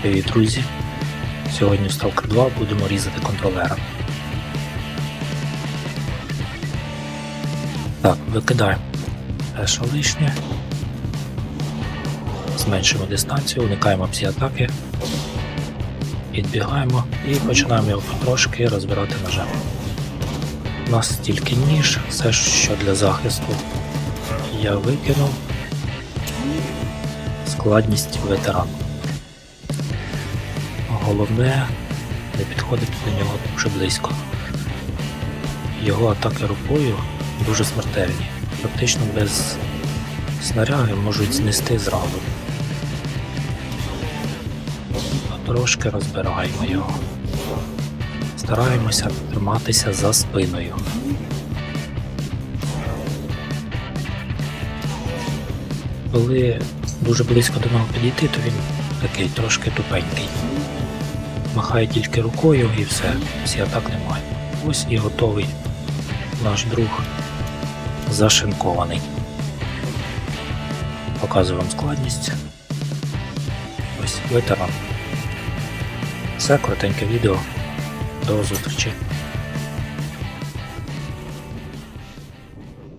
Привіт, друзі! Сьогодні в Stalker 2 будемо різати контролера. Так, викидаємо що лишнє. Зменшуємо дистанцію, уникаємо всі атаки. Підбігаємо і починаємо його потрошки розбирати ножем. У нас тільки ніж, все що для захисту. Я викинув складність ветеран. Головне не підходити до нього дуже близько. Його атаки рукою дуже смертельні. Практично без снаряги можуть знести зразу. Трошки розбираємо його. Стараємося триматися за спиною. Коли дуже близько до нього підійти, то він такий трошки тупенький. Махає тільки рукою і все, всі атак немає. Ось і готовий наш друг зашинкований. Показую вам складність. Ось ветеран. Все, коротеньке відео. До зустрічі.